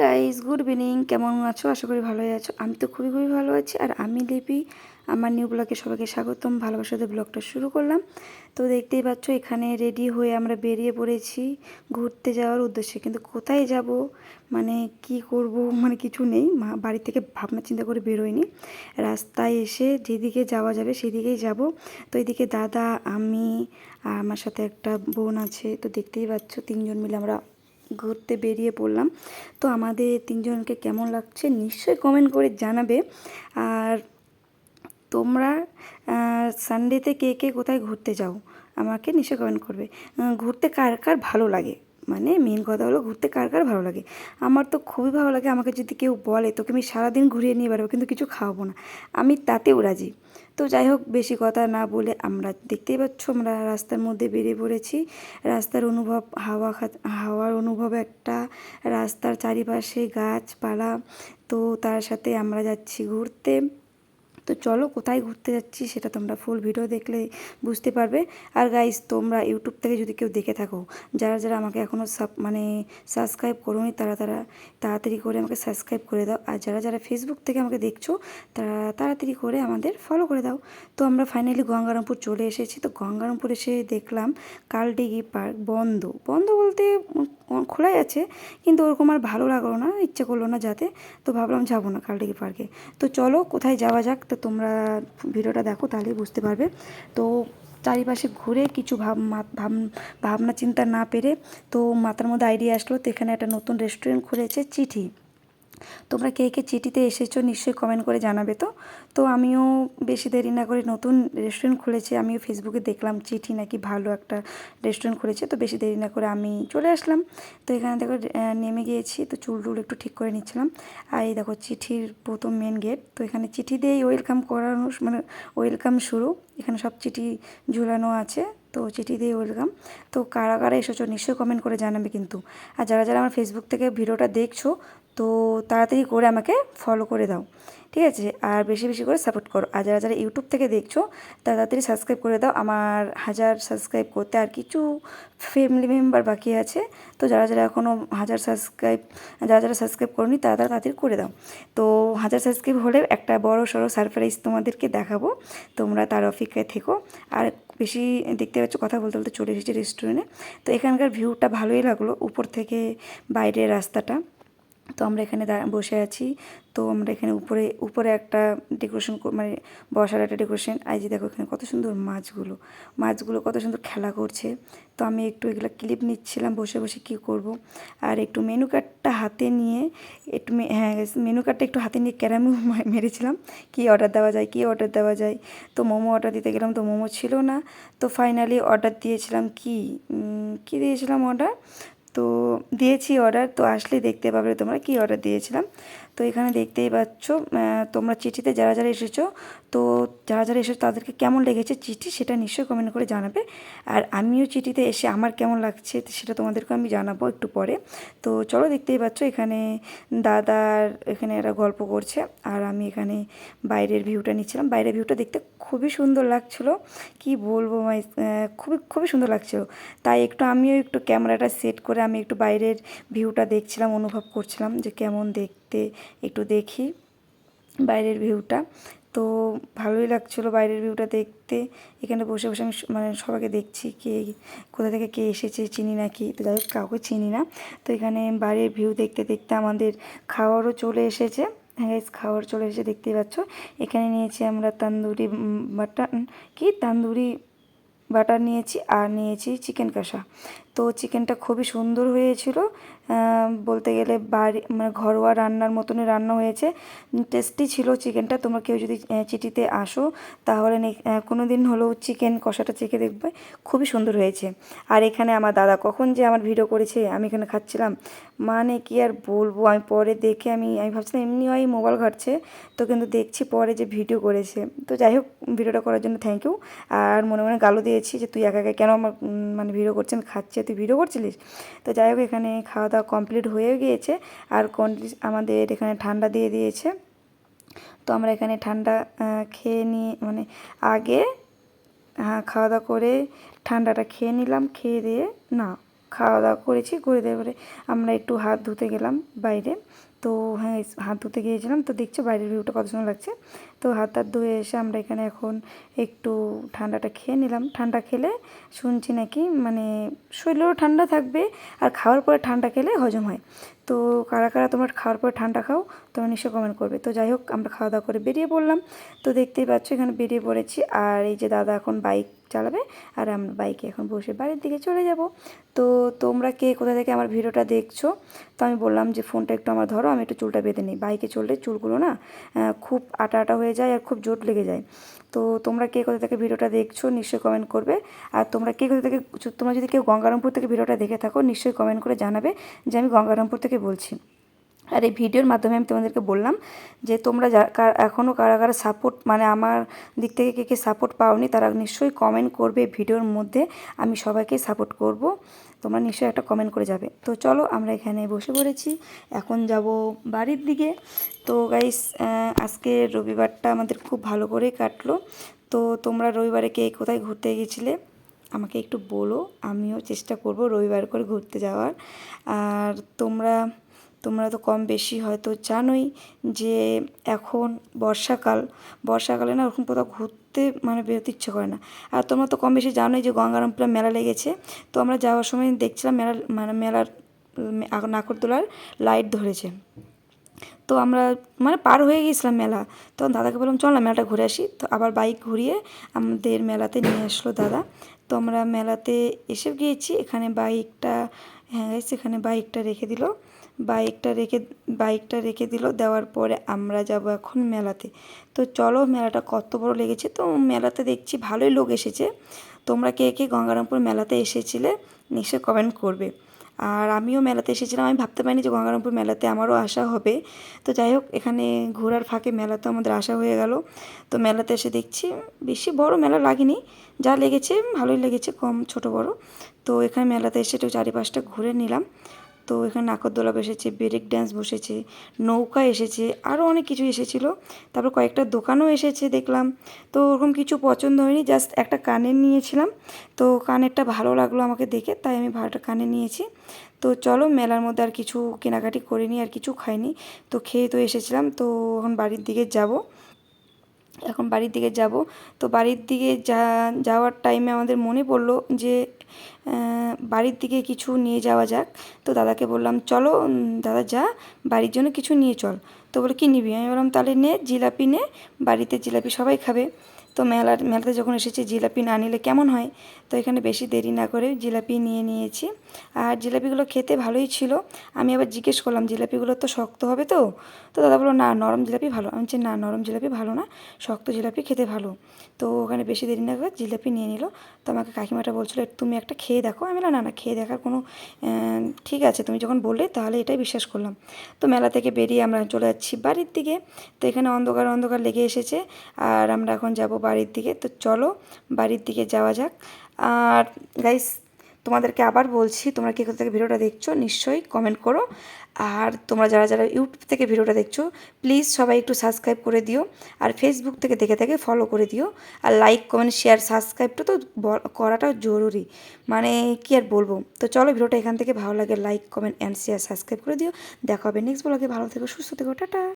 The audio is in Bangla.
গাইস গুড ইভিনিং কেমন আছো? আশা করি ভালোই আছো। আমি তো খুবই খুবই ভালো আছি। আর আমি লিপি, আমার নিউ ব্লগে সবাইকে স্বাগতম। ভালোবাসাতে ব্লগটা শুরু করলাম। তো দেখতেই পাচ্ছ, এখানে রেডি হয়ে আমরা বেরিয়ে পড়েছি ঘুরতে যাওয়ার উদ্দেশ্যে। কিন্তু কোথায় যাব? মানে কি করব? মানে কিছু নেই। মা, বাড়ি থেকে ভাবনা চিন্তা করে বেরোয়নি। রাস্তায় এসে যেদিকে যাওয়া যাবে সেদিকেই যাব। তো এদিকে দাদা, আমি আর আমার সাথে একটা বোন আছে। তো দেখতেই পাচ্ছ, তিনজন মিলে আমরা ঘুরতে বেরিয়ে পড়লাম। তো আমাদের তিনজনকে কেমন লাগছে নিশ্চয়ই কমেন্ট করে জানাবে। আর তোমরা সানডেতে কে কে কোথায় ঘুরতে যাও, আমাকে নিশ্চয়ই কমেন্ট করবে। ঘুরতে কার কার ভালো লাগে? মানে মেন কথা হলো ঘুরতে কার কার ভালো লাগে? আমার তো খুবই ভালো লাগে, আমাকে যদি কেউ বলে, তোকে আমি সারাদিন ঘুরিয়ে নিয়ে বেরোবো কিন্তু কিছু খাওয়াবো না। আমি তাতেও রাজি। তো যাই হোক, বেশি কথা না বলে আমরা দেখতেই পাচ্ছ, আমরা রাস্তার মধ্যে বেরিয়ে পড়েছি। রাস্তার অনুভব, হাওয়া হাওয়ার অনুভব একটা। রাস্তার চারিপাশে গাছপালা। তো তার সাথে আমরা যাচ্ছি ঘুরতে। তো চলো কোথায় ঘুরতে যাচ্ছি সেটা তোমরা ফুল ভিডিও দেখলে বুঝতে পারবে। আর গাইস তোমরা ইউটিউব থেকে যদি কেউ দেখে থাকো, যারা যারা আমাকে এখনও সাব মানে সাবস্ক্রাইব করোনি, তারা তারা তাড়াতাড়ি করে আমাকে সাবস্ক্রাইব করে দাও। আর যারা যারা ফেসবুক থেকে আমাকে দেখছ, তারা তাড়াতাড়ি করে আমাদের ফলো করে দাও। তো আমরা ফাইনালি গঙ্গারামপুর চলে এসেছি। তো গঙ্গারামপুর এসে দেখলাম কালডিগি পার্ক, বন্ধ। বন্ধ বলতে খোলাই আছে, কিন্তু ওরকম আর ভালো লাগল না, ইচ্ছে করল না যাতে। তো ভাবলাম যাব না কালডিগি পার্কে। তো চলো কোথায় যাওয়া যাক, তো তোমরা ভিডিওটা দেখো, তাহলেই বুঝতে পারবে। তো চারিপাশে ঘুরে কিছু ভাব ভাবনা চিন্তা না পেরে তো মাথার মধ্যে আইডিয়া আসলো তো এখানে একটা নতুন রেস্টুরেন্ট খুলেছে, চিঠি। তোমরা কে কে চিঠিতে এসেছ নিশ্চয়ই কমেন্ট করে জানাবে তো। তো আমিও বেশি দেরি না করে নতুন রেস্টুরেন্ট খুলেছে, আমিও ফেসবুকে দেখলাম চিঠি নাকি ভালো একটা রেস্টুরেন্ট খুলেছে, তো বেশি দেরি না করে আমি চলে আসলাম। তো এখানে দেখো নেমে গিয়েছি, তো চুল টুল একটু ঠিক করে নিচ্ছিলাম। আর এই দেখো চিঠির প্রথম মেন গেট তো এখানে চিঠি দিয়েই ওয়েলকাম করানো মানে ওয়েলকাম শুরু। এখানে সব চিঠি ঝুলানো আছে। তো চিঠি দিয়ে ওয়েলকাম তো কারা কারা এসেছ নিশ্চয়ই কমেন্ট করে জানাবে কিন্তু। আর যারা যারা আমার ফেসবুক থেকে ভিডিওটা দেখছ, তো তাড়াতাড়ি করে আমাকে ফলো করে দাও, ঠিক আছে? আর বেশি বেশি করে সাপোর্ট করো। আর যারা যারা ইউটিউব থেকে দেখছ, তাড়াতাড়ি সাবস্ক্রাইব করে দাও। আমার হাজার সাবস্ক্রাইব করতে আর কিছু ফ্যামিলি মেম্বার বাকি আছে, তো যারা যারা এখনও হাজার সাবস্ক্রাইব যারা যারা সাবস্ক্রাইব করনি, তারা তাড়াতাড়ি করে দাও। তো হাজার সাবস্ক্রাইব হলে একটা বড় সড়ো সারপ্রাইজ তোমাদেরকে দেখাবো। তোমরা তার অপেক্ষায় থেকো। আর বেশি দেখতে পাচ্ছ, কথা বলতে বলতে চলে এসেছি রেস্টুরেন্টে তো এখানকার ভিউটা ভালোই লাগল, উপর থেকে বাইরের রাস্তাটা। তো আমরা এখানে বসে আছি। তো আমরা এখানে উপরে উপরে একটা ডেকোরেশন মানে বসার একটা ডেকোরেশন আই যে দেখো এখানে কত সুন্দর মাছগুলো। মাছগুলো কত সুন্দর খেলা করছে। তো আমি একটু এগুলো ক্লিপ নিচ্ছিলাম, বসে বসে কী করব। আর একটু মেনু কার্ডটা হাতে নিয়ে একটু হ্যাঁ মেনু কার্ডটা একটু হাতে নিয়ে ক্যারামও মেরেছিলাম। কী অর্ডার দেওয়া যায়, কী অর্ডার দেওয়া যায়। তো মোমো অর্ডার দিতে গেলাম, তো মোমো ছিল না। তো ফাইনালি অর্ডার দিয়েছিলাম কি? কি দিয়েছিলাম অর্ডার তো দিয়েছি অর্ডার তো আসলে দেখতে পাবে তোমরা কি অর্ডার দিয়েছিলাম। তো এখানে দেখতেই পাচ্ছ তোমরা চিঠিতে যারা যারা এসেছ, তো যারা যারা এসেছ তাদেরকে কেমন লেগেছে চিঠি সেটা নিশ্চয়ই কমেন্ট করে জানাবে। আর আমিও চিঠিতে এসে আমার কেমন লাগছে সেটা তোমাদেরকে আমি জানাব একটু পরে। তো চলো দেখতেই পাচ্ছ, এখানে দাদার এখানে এরা গল্প করছে, আর আমি এখানে বাইরের ভিউটা নিচ্ছিলাম। বাইরের ভিউটা দেখতে খুবই সুন্দর লাগছিল। কি বলব মাই খুবই খুবই সুন্দর লাগছিল। তাই একটু আমিও একটু ক্যামেরাটা সেট করে আমি একটু বাইরের ভিউটা দেখছিলাম, অনুভব করছিলাম যে কেমন দেখতে একটু দেখি বাইরের ভিউটা। তো ভালোই লাগছিল বাইরের ভিউটা দেখতে। এখানে বসে বসে আমি মানে সবাইকে দেখছি কে কোথা থেকে কে এসেছে চিনি না কি তো যাই হোক কাউকে চিনি না। তো এখানে বাইরের ভিউ দেখতে দেখতে আমাদের খাওয়ারও চলে এসেছে। হ্যাঁ guys, খাওয়ার চলে এসে দেখতেই পাচ্ছ। এখানে নিয়েছি আমরা তান্দুরি বাটার কি? তান্দুরি বাটার নিয়েছি আর নিয়েছি চিকেন কষা। তো চিকেনটা খুবই সুন্দর হয়েছিল। বলতে গেলে বাড়ি মানে ঘরোয়া রান্নার মতনই রান্না হয়েছে। টেস্টি ছিল চিকেনটা। তোমরা কেউ যদি চিটিতে আসো, তাহলে কোনো দিন হলেও চিকেন কষাটা চেখে দেখবে। খুবই সুন্দর হয়েছে। আর এখানে আমার দাদা কখন যে আমার ভিডিও করেছে, আমি এখানে খাচ্ছিলাম। মানে কি আর বলব, আমি পরে দেখে আমি আমি ভাবছিলাম এমনি হয় মোবাইল ঘাটছে। তো কিন্তু দেখছি পরে যে ভিডিও করেছে। তো যাই হোক, ভিডিওটা করার জন্য থ্যাংক ইউ আর মনে মনে গালো দিয়েছি যে তুই একা একা কেন আমার মানে ভিডিও করছি আমি খাচ্ছি তুই ভিডিও করছিলিস? তো যাই হোক, এখানে খাওয়া দাওয়া কমপ্লিট হয়ে গিয়েছে। আর কন্ডি আমাদের এখানে ঠান্ডা দিয়ে দিয়েছে। তো আমরা এখানে ঠান্ডা খেয়ে নিয়ে মানে আগে হ্যাঁ খাওয়া দাওয়া করে ঠান্ডাটা খেয়ে নিলাম, খেয়ে দিয়ে, না খাওয়া দাওয়া করেছি, করে দেওয়ার পরে আমরা একটু হাত ধুতে গেলাম বাইরে। তো হ্যাঁ হাত ধুতে গিয়েছিলাম, তো দেখছ বাইরের ভিউটা কত সুন্দর লাগছে। তো হাত হাত ধুয়ে এসে আমরা এখানে এখন একটু ঠান্ডাটা খেয়ে নিলাম। ঠান্ডা খেলে শুনছি নাকি মানে শরীরেরও ঠান্ডা থাকবে আর খাওয়ার পরে ঠান্ডা খেলে হজম হয়। তো কারা কারা তোমরা খাওয়ার পরে ঠান্ডা খাও তোমরা নিশ্চয় কমেন্ট করবে। তো যাই হোক, আমরা খাওয়া দাওয়া করে বেরিয়ে পড়লাম। তো দেখতেই পাচ্ছ এখানে বেরিয়ে পড়েছি আর এই যে দাদা এখন বাইক চালাবে আর আমরা বাইকে এখন বসে বাড়ির দিকে চলে যাব। তো তোমরা কে কোথা থেকে আমার ভিডিওটা দেখছ? তো আমি বললাম যে ফোনটা একটু আমার ধরো, আমি একটু চুলটা বেঁধে নিই। বাইকে চললে চুলগুলো না খুব আটা আটা হয়ে যায় আর খুব জোট লেগে যায়। তো তোমরা কে কোথা থেকে ভিডিওটা দেখছ নিশ্চয়ই কমেন্ট করবে। আর তোমরা কে কোথা থেকে, তোমরা যদি কেউ গঙ্গারামপুর থেকে ভিডিওটা দেখে থাকো, নিশ্চয়ই কমেন্ট করে জানাবে যে আমি গঙ্গারামপুর থেকে বলছি। আর এই ভিডিওর মাধ্যমে আমি তোমাদেরকে বললাম যে তোমরা কার এখনও কারা কারা সাপোর্ট মানে আমার দিক থেকে কে কে সাপোর্ট পাওনি, তারা নিশ্চয়ই কমেন্ট করবে ভিডিওর মধ্যে। আমি সবাইকে সাপোর্ট করব। তোমরা নিশ্চয়ই একটা কমেন্ট করে যাবে। তো চলো আমরা এখানে বসে পড়েছি। এখন যাব বাড়ির দিকে। তো গাইস আজকে রবিবারটা আমাদের খুব ভালো করে কাটলো। তো তোমরা রবিবারে কে কোথায় ঘুরতে গেছিলে? আমাকে একটু বলো। আমিও চেষ্টা করব রবিবার করে ঘুরতে যাওয়ার। আর তোমরা তোমরা তো কম বেশি হয়তো জানোই যে এখন বর্ষাকাল বর্ষাকালে না ওরকম কোথাও ঘুরতে মানে বেরোতে ইচ্ছে করে না। আর তোমরা তো কম বেশি জানোই যে গঙ্গারামপুরে মেলা লেগেছে। তো আমরা যাওয়ার সময় দেখছিলাম মেলার মানে মেলার উম, নাগরদোলার লাইট ধরেছে। তো আমরা মানে পার হয়ে গিয়েছিলাম মেলা। তখন দাদাকে বললাম চল না মেলাটা ঘুরে আসি। তো আবার বাইক ঘুরিয়ে আমাদের মেলাতে নিয়ে আসলো দাদা। তো আমরা মেলাতে এসে গিয়েছি। এখানে বাইকটা হ্যাঁ এখানে বাইকটা রেখে দিল। বাইকটা রেখে বাইকটা রেখে দিল। দেওয়ার পরে আমরা যাব এখন মেলাতে। তো চলো মেলাটা কত বড় লেগেছে। তো মেলাতে দেখছি ভালোই লোক এসেছে। তোমরা কে কে গঙ্গারামপুর মেলাতে এসেছিলে নিশ্চয়ই কমেন্ট করবে। আর আমিও মেলাতে এসেছিলাম। আমি ভাবতে পারিনি যে গঙ্গারামপুর মেলাতে আমারও আসা হবে। তো যাই হোক, এখানে ঘোরার ফাঁকে মেলাতে আমাদের আসা হয়ে গেল। তো মেলাতে এসে দেখছি বেশি বড় মেলা লাগেনি। যা লেগেছে, ভালোই লেগেছে, কম, ছোট, বড়। তো এখানে মেলাতে এসে একটু চারিপাশটা ঘুরে নিলাম। তো এখানে নাকরদোলা বসেছে, ব্রেক ড্যান্স বসেছে, নৌকা এসেছে আরও অনেক কিছু এসেছিল। তারপর কয়েকটা দোকানও এসেছে দেখলাম। তো ওরকম কিছু পছন্দ হয়নি জাস্ট একটা কানের নিয়েছিলাম। তো কানেরটা ভালো লাগল আমাকে দেখে, তাই আমি ভালোটা কানে নিয়েছি। তো চলো মেলার মধ্যে আর কিছু কেনাকাটি করিনি, আর কিছু খাইনি। তো খেয়ে তো এসেছিলাম, তো এখন বাড়ির দিকে যাব। এখন বাড়ির দিকে যাব। তো বাড়ির দিকে যা, যাওয়ার টাইমে আমাদের মনে পড়ল যে বাড়ির দিকে কিছু নিয়ে যাওয়া যাক। তো দাদাকে বললাম, চলো দাদা যা, বাড়ির জন্য কিছু নিয়ে চল। তো বলে, কী নিবি? আমি বললাম, তাহলে নে, জিলাপি নে, বাড়িতে জিলাপি সবাই খাবে। তো মেলার মেলাতে যখন এসেছি জিলাপি না নিলে কেমন হয়? তো এখানে বেশি দেরি না করে জিলাপি নিয়ে নিয়েছি। আর জিলাপিগুলো খেতে ভালোই ছিল। আমি আবার জিজ্ঞেস করলাম, জিলাপিগুলো তো শক্ত হবে তো? তো দাদা বলল, না, নরম জিলাপি ভালো। আমি না, নরম জিলাপি ভালো না, শক্ত জিলাপি খেতে ভালো। তো ওখানে বেশি দেরি না করে জিলাপি নিয়ে নিল। তো আমাকে কাকিমাটা বলছিল, তুমি একটা খেয়ে দেখো। আমি না না, খেয়ে দেখার কোনো ঠিক আছে। তুমি যখন বললে, তাহলে এটাই বিশ্বাস করলাম। তো মেলা থেকে বেরিয়ে আমরা চলে যাচ্ছি বাড়ির দিকে। তো এখানে অন্ধকার অন্ধকার লেগে এসেছে। আর আমরা এখন যাব বাড়ির দিকে। তো চলো বাড়ির দিকে যাওয়া যাক। আর গাইস তোমাদেরকে আবার বলছি, তোমরা কে থেকে ভিডিওটা দেখছ, নিশ্চয়ই কমেন্ট করো। আর তোমরা যারা যারা ইউটিউব থেকে ভিডিওটা দেখছ প্লিজ সবাই একটু সাবস্ক্রাইব করে দিও। আর ফেসবুক থেকে দেখে থেকে ফলো করে দিও। আর লাইক কমেন্ট শেয়ার সাবস্ক্রাইবটা তো করাটাও জরুরি। মানে কি আর বলব? তো চলো ভিডিওটা এখান থেকে ভালো লাগে like comment and share subscribe করে দিও। দেখা হবে নেক্সট ব্লগে ভালো থেকো, সুস্থ থেকো, টাটা।